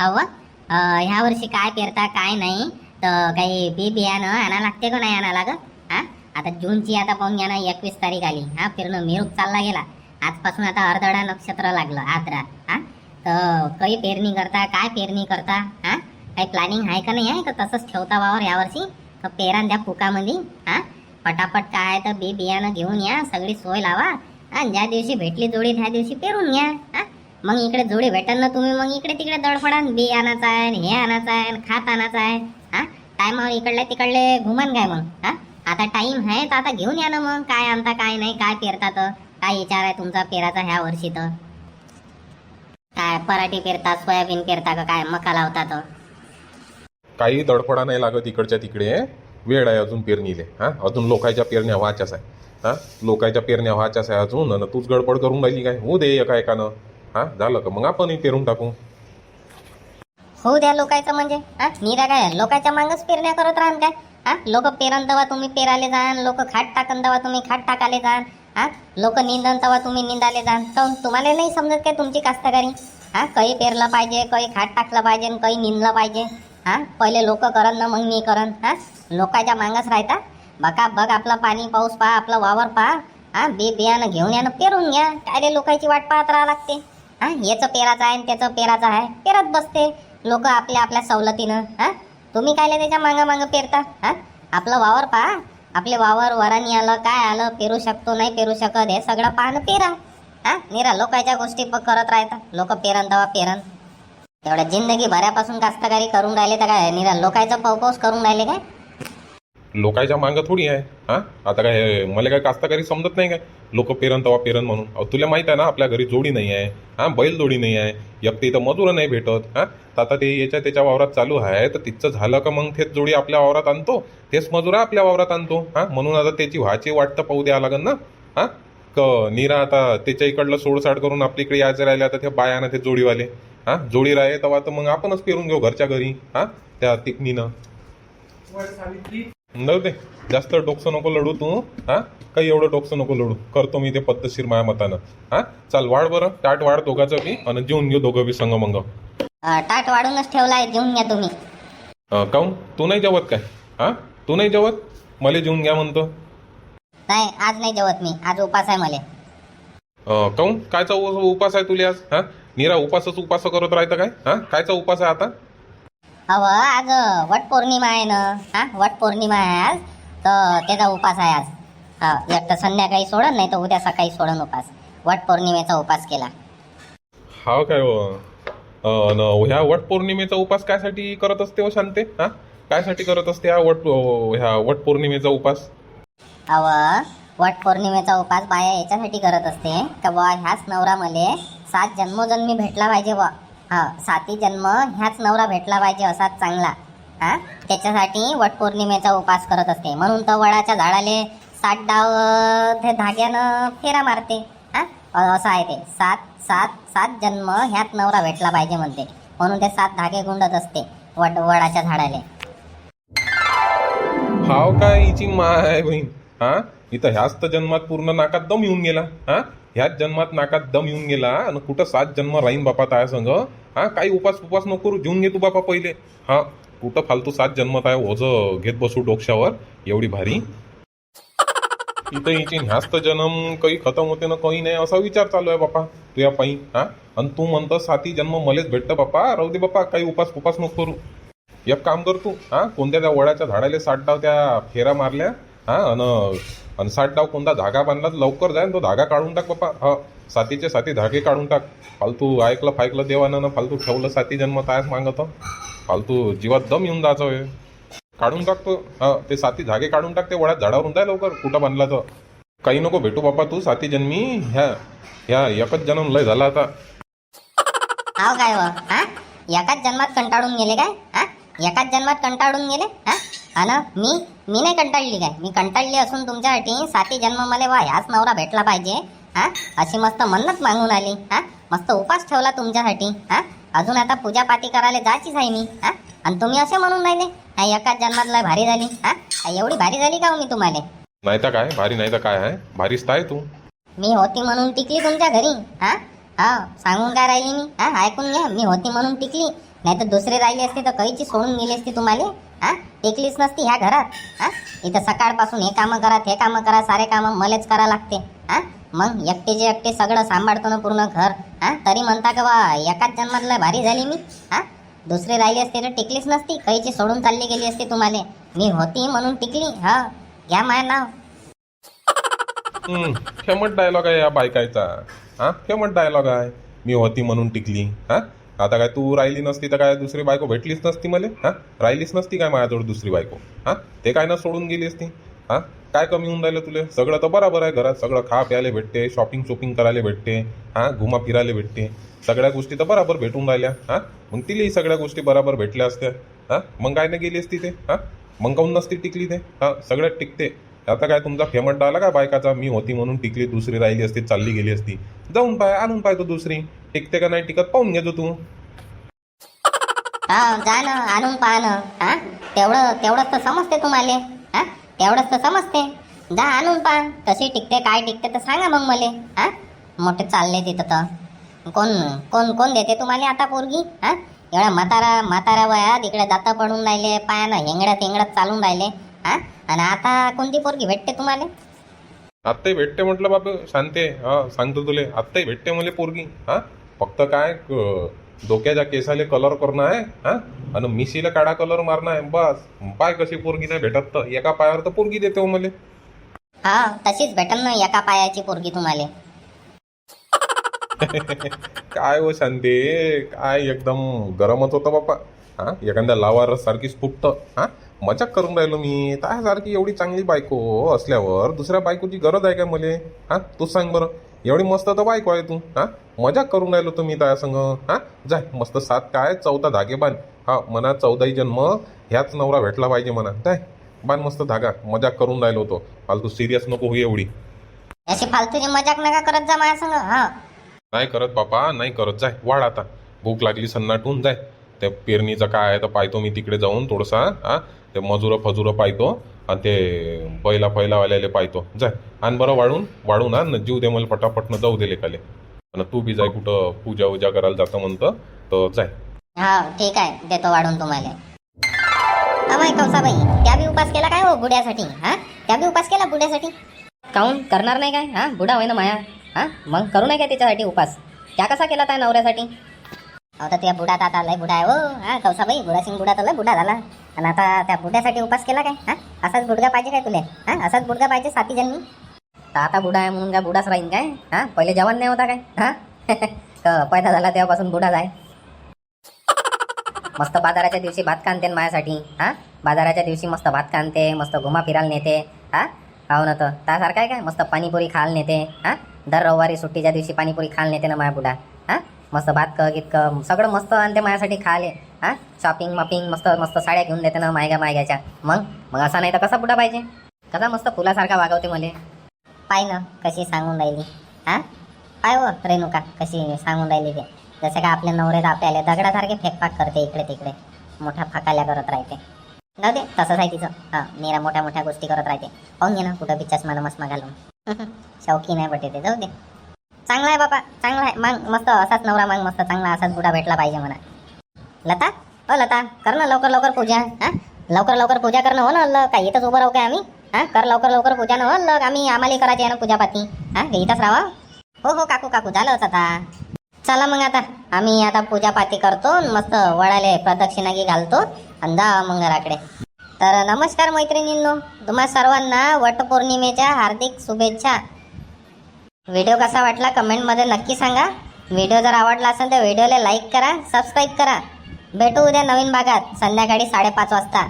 अव ह्या वर्षी काय पेरता काय नाही. तर काही बी बियाणं आणा लागते का नाही आणा लागत? हा? आता जूनची आता पाहून घ्या ना एकवीस तारीख आली. हा फिरणं मिरूक चालला गेला. आजपासून आता अर्धडा नक्षत्र लागलं आद्रा. हा? तर काही पेरणी करता काय पेरणी करता? हा? काही प्लॅनिंग आहे का नाही? आहे का तसंच ठेवता वावर यावर्षी तर पेरा द्या फुकामध्ये हा? पटापट काय तर बी बियाणं घेऊन या सगळी सोय लावा. आणि ज्या दिवशी भेटली जोडी त्या दिवशी पेरून घ्या. हा? मग इकडे जोडी भेटल ना तुम्ही मग इकडे तिकडे दडफडान बी आणायचं आहे हे आणायचं आहे खात आणायचं आहे. हा? टायमावर इकडले तिकडले घुमान काय मग? हा? आता टाइम आहे तर आता घेऊन या ना मग. काय आणता काय नाही काय पेरता तर काय विचार आहे तुमचा पेराचा ह्या वर्षी तर? काय पराठी पेरता सोयाबीन पेरता का काय? मका लावता तर काही दडपडा नाही लागत इकडच्या तिकडे वेळ आहे अजून पेरणीले हा? अजून लोकांच्या पेरण्या व्हायच्याच आहे हा? लोकांच्या पेरण्या व्हायच्याच आहे अजून आणि तूच गडबड करून राहिली काय? होऊ दे एका एकानं. हा झालं का? मग आपणही पेरून टाकू. हो द्या लोकांचं म्हणजे. हा निरा काय? लोकांच्या मागच पेरण्या करत राहन काय? हा लोक पेरन तेव्हा तुम्ही पेराले जाण लोक खाट टाकन तेव्हा तुम्ही खाट टाकाले जाण हा लोक निंदन तेव्हा तुम्ही निंदाले जाण काऊन तुम्हाला नाही समजत काय तुमची कास्तकारी? हा काही पेरलं पाहिजे काही खाट टाकलं पाहिजे आणि काही निंदलं पाहिजे. हा पहिले लोक करन ना मग मी करन. हा लोकांच्या मागच राहता. बघा बघ आपला पाणी पाऊस पहा आपलं वावर पहा. हा बी बियाणं घेऊन या ना पेरून घ्या. काय रे लोकांची वाट पाहत राहा लागते. हा याचं पेराचं आहे आणि त्याचं पेराचं आहे. पेरत बसते. लोक आपल्या आपल्या सवलतीनं हा? तुम्ही कायले त्याच्या मागं मागं पेरता हा? आपलं वावर पहा. आपले वावर वरानी आलं काय आलं पेरू शकतो नाही पेरू शकत हे सगळं पाहणं पेरा. हा निरा लोकांच्या गोष्टी करत राहतात लोक पेरन तवा पेरन. तेवढ्या जिंदगी भऱ्यापासून कास्तकारी करून राहिले तर काय? निरा लोकांचं पाऊस करून राहिले काय? लोकांच्या मागं थोडी आहे. हा? आता काय मला काय कास्तकारी समजत नाही काय? लोक पेरन तवा पेरन म्हणून. अहो, तुला माहीत आहे ना आपल्या घरी जोडी नाही आहे. हा? बैल जोडी नाही आहे. एक तर इथं मजूर नाही भेटत. हा? तर आता ते याच्या त्याच्या वावरात चालू आहे. तर तिथचं झालं का मग तेच जोडी आपल्या वावरात आणतो? तेच मजूर आपल्या वावरात आणतो. हा? म्हणून आता त्याची व्हायची वाटतं पाहू द्यावं लागेल ना. हा? क निरा आता त्याच्या इकडलं सोडसाड करून आपल्या इकडे यायचं राहिले आता ते बायानं ते जोडीवाले. हा? जोडी राहिले तेव्हा तर मग आपणच पेरून घेऊ घरच्या घरी. हा? त्या तिकनीनं. जाऊ दे. जास्त डोकसं नको लढू तू हा? काही एवढं डोकसं नको लढू. करतो मी ते पद्धतशीर माया मतानं हा? चाल वाढ बरं. टाट वाढ दोघाचं बी आणि जेवून घेऊ दोघं बी संग मंग अं, ताट वाढूनच ठेवलाय जेवून घ्या तुम्ही. अं, काहून तू नाही जेवत काय? हा? तू नाही जेवत? मला जेवून घ्या म्हणतो. नाही आज नाही जेवत मी. आज उपास आहे मला. अं, काहून कायचा उ- उपास आहे तुला आज? हा? निरा उपासच उपास करत राहतं काय? हा? कायचा उपास आहे आता? अव आज वट पौर्णिमा आहे ना. हा वट पौर्णिमा आहे आज. तर त्याचा उपास आहे आज. हा एक तर संध्याकाळी सोडन नाही तर उद्या सकाळी सोडन उपास. वट पौर्णिमेचा उपास केला. हा काय हो? अं, न ह्या वट पौर्णिमेचा उपास कायसाठी करत असते हो शांते? हा? कायसाठी करत असते हा वट ह्या वट पौर्णिमेचा उपास? अव वट पौर्णिमेचा उपास बाया याच्यासाठी करत असते. का बा ह्याच नवरा मले सात जन्मोजन्मी भेटला पाहिजे बा हा साती जन्म ह्याच नवरा भेटला पाहिजे असाच चांगला. हा? त्याच्यासाठी वट पौर्णिमेचा उपास करत असते. म्हणून तर वडाच्या झाडाले सात डाव ते धाग्यानं फेरा मारते. हा? असं आहे ते. सात सात सात जन्म ह्यात नवरा भेटला पाहिजे म्हणते. म्हणून ते सात धागे गुंडत असते वड वडाच्या झाडाले. हाव काय हिची माय बहीण? हा? इथं ह्याच तर जन्मात पूर्ण नाकात दम येऊन गेला. हा? ह्याच जन्मात नाकात दम येऊन गेला. आणि कुठं सात जन्म राहीन बापा ताया संग हा काही उपास उपास नको करू घेऊन घे तू बापा पहिले. हा कुठं फालतू सात जन्मत आहे ओझ घेत बसू डोक्यावर एवढी भारी. इथं हिची ह्याच जन्म काही खतम होते ना काही नाही असा विचार चालू आहे बापा. तुझ्या पायी हा? आणि तू म्हणतो साती जन्म मलेच भेटतं बापा. राहू दे बापा काही उपास उपास नको करू. एक काम कर तू हा? कोणत्या त्या वडाच्या झाडाला साठ डाव त्या फेरा मारल्या हा? अन साठ डाव कोणता धागा बांधला तर लवकर जाय तो धागा काढून टाक बापा. हा. सातीचे साती धागे काढून टाक. फालतू ऐकलं फायकलं देवानं फालतू ठेवलं साती जन्म तायच मागत फालतू जीवात दम येऊन जायचं आहे काढून टाकतो हा ते साती धागे काढून टाक ते वळ्यात झाडावरून जाय लवकर. कुठं बांधला तर काही नको भेटू बापा तू साती जन्मी. ह्या ह्या एकच जन्म लय झाला आता. हाव काय व हा? एकाच जन्मात कंटाळून गेले काय? हा? एकाच जन्मात कंटाळून गेले? हा? अन मी मी नाही कंटाळली काय? मी कंटाळली असून तुमच्यासाठी साती जन्म मला वा ह्याच नवरा भेटला पाहिजे. हा? अशी मस्त मन्नत मागून आली हा? मस्त उपास ठेवला तुमच्यासाठी हा? अजून आता पूजा पाती करायला जायचीच आहे मी हा? आणि तुम्ही असे म्हणून राहिले हा एकाच जन्मात लय भारी झाली हा? हा, एवढी भारी झाली का हो मी तुम्हाला? नाही तर काय? भारी नाही तर काय आहे? भारीच तर आहे तू. मी होती म्हणून टिकली तुमच्या घरी हा? हा सांगून काय राहिली मी? हा ऐकून घ्या मी होती म्हणून टिकली. नाही तर दुसरी राहिली असती तर कैची सोडून गेली असती तुम्हाला हा? टेकलीच नसती ह्या घरात हा? इथं सकाळपासून हे कामं करा ते कामं करा सारे कामं मलाच करा लागते हा? मग एकटेचे एकटे सगळं सांभाळतो ना पूर्ण घर हा? तरी म्हणता का बा एकाच जन्मातला भारी झाली मी हा? दुसरी राहिली असती तर टिकलीच नसती कैची सोडून चालली गेली असती तुम्हाला. मी होती म्हणून टिकली हा? घ्या माय नाव. हम्म, डायलॉग आहे या बायकायचा हा? खेमट डायलॉग आहे. मी होती म्हणून टिकली हा? आता काय तू राहिली नसती तर काय दुसरी बायको भेटलीच नसती मला हा? राहिलीच नसती काय माझ्याजवळ दुसरी बायको हा? ते काय ना सोडून गेली असती हा? काय कमी होऊन राहिलं तुले? सगळं तर बरोबर आहे घरात. सगळं खा प्यायला भेटते शॉपिंग शॉपिंग करायला भेटते हा घुमा फिरायला भेटते. सगळ्या गोष्टी तर बरोबर भेटून राहिल्या हा? मग तिलाही सगळ्या गोष्टी बरोबर भेटल्या असत्या हा? मग काय नाही गेली असती ते हा? मग काऊन नसती टिकली ते? हा सगळ्यात टिकते. आता काय तुमचा फेमट डायला का बायकाचा? मी होती म्हणून टिकली दुसरी राहिली असती चालली गेली असती. जाऊन पाय आणून पाय तो दुसरी. टिकते का नाही टिकत? पाहून घेतो तू हा जा ना आणून पहा ना हा? तेवढं तेवढंच तर समजते तुम्हाला हा? तेवढंच तर समजते. जा आणून पहा. कशी टिकते काय टिकते तर सांगा मग मला हा? मोठे चालले तिथं तर. कोण कोण कोण देते तुम्हाला आता पोरगी हा? एवढ्या म्हातारा म्हातारा वयात इकडे जाता पडून राहिले पायानं हेंगड्यात हेंगड्यात चालून राहिले हा? आणि आता कोणती पोरगी भेटते तुम्हाला? आत्ताही भेटते म्हटलं बाप शांते हा सांगतो तुले. आत्ताही भेटते मला पोरगी हा? फक्त काय क- डोक्याच्या केसाले कलर करणं आहे हा? आणि मिशीला काळा कलर मारणं आहे बस. पाय कशी पोरगी नाही भेटत तर एका पायावर तर पोरगी देते हो मला. हा तशीच भेटल ना एका पायाची पोरगी तुम्हाला. काय हो शांते? काय एकदम गरमच होतं बापा हा? एखाद्या लावार सारखीच फुटतं हा? मजाक करून राहिलो मी. सारखी एवढी चांगली बायको असल्यावर दुसऱ्या बायकोची गरज आहे का मले? हा? तूच सांग बरं. एवढी मस्त तर बायको आहे तू हा? मजाक करून राहिलो तुम्ही त्या संग हा? जाय मस्त सात काय चौथा धागे बांध हा मना चौदाही जन्म ह्याच नवरा भेटला पाहिजे म्हणा. जाय बांध मस्त धागा मजाक करून राहिलो होतो फालतू सिरियस नको होई एवढी. अशी फालतूची मजाक नका करत जा माझ्या संग हा. नाही करत बापा नाही करत. जाय वाढ आता. भूक लागली सन्नाटून जाय त्या पेरणीचं काय आहे तर पाहतो मी तिकडे जाऊन थोडसा हा? ते मजुरं फजुरं पाहतो. आणि ते पहिला पहिलावाल्याले पाहतो. जाय आण बरं वाढून वाढून आण जीव दे मला पटापटनं जाऊ दे लेकाले. आणि तू बी जाय कुठं पूजा उजा करायला जातं म्हणतं तर जाय. हा ठीक आहे देतो वाढून तुम्हाला. अमाय कौसाबाई हो त्या बी उपास केला काय हो बुड्यासाठी? हा? त्या बी उपास केला बुड्यासाठी? काऊन? करणार नाही काय? हा? बुडा होय ना माया. हा? मग करू नाही काय त्याच्यासाठी उपास? त्या कसा केला त्या नवऱ्यासाठी? अहो तर त्या बुडा आता लय बुडा आहे हो. हा कौसाबाई बुडा सिंग बुडा तर लय बुडा झाला. आणि आता त्या बुड्यासाठी उपास केला काय? हा? असाच बुडगा पाहिजे काय तुले? हा? असाच बुडगा पाहिजे साती जन्मी तर आता बुडा आहे म्हणून काय बुडाच राहीन काय? हा? पहिले जवान नाही होता काय? हा? पैदा झाला तेव्हापासून बुडाच आहे मस्त बाजाराच्या दिवशी भात कांते माझ्यासाठी. हा? बाजाराच्या दिवशी मस्त भात कांते मस्त घुमा फिरायला नेते. हा? हो ना तर त्यासारखं आहे काय? मस्त पाणीपुरी खायला नेते. हा? दर रविवारी सुट्टीच्या दिवशी पाणीपुरी खायला नेते ना माझ्या बुडा. हा? मस्त भात क गीत सगळं मस्त आणते माझ्यासाठी खाले. हा? शॉपिंग मॉपिंग मस्त मस्त साड्या घेऊन देते ना मायगा मायग्याच्या. मग? मग असा नाही तर कसा पुढा पाहिजे? कसा मस्त फुलासारखा वागवते मले? पाय ना कशी सांगून राहिली. हा? पाय व रेणुका कशी सांगून राहिली ते. जसं का आपले नवरे आपल्याला दगडासारखे फेकफाक करते इकडे तिकडे. मोठ्या फाकाल्या करत राहते. जाऊ दे तसंच आहे तिचं. हा मीरा मोठ्या मोठ्या गोष्टी करत राहते. पाहून घे ना कुठं बिचास मला मस्मा घालून. शौकी नाही बटे ते. जाऊ दे. चांगला आहे बाबा चांगला आहे. मग मस्त असाच नवरा मग मस्त चांगला असाच बुडा भेटला पाहिजे म्हणा. लता? हो लता कर ना लवकर लवकर पूजा हा? लवकर लवकर पूजा करणं हो ना ल काय इथंच उभं राहू काय आम्ही? हा? कर लवकर लवकर पूजा न हो अल्ल आम्ही आम्हाला करायची आहे ना पूजापाती. हा? इथंच राहा हो. हो, हो काकू काकू झालंच आता. चला मग आता. आम्ही आता पूजापाती करतो मस्त वडाले प्रदक्षिणागी घालतो आणि मंगळाकडे. मग घराकडे तर नमस्कार मैत्रिणींनो. तुम्हा सर्वांना वटपौर्णिमेच्या हार्दिक शुभेच्छा. व्हिडिओ कसा वाटला कमेंटमध्ये नक्की सांगा. व्हिडिओ जर आवडला असेल तर व्हिडिओला लाईक करा सबस्क्राईब करा. भेटू उद्या नवीन भागात संध्याकाळी साडेपाच वाजता.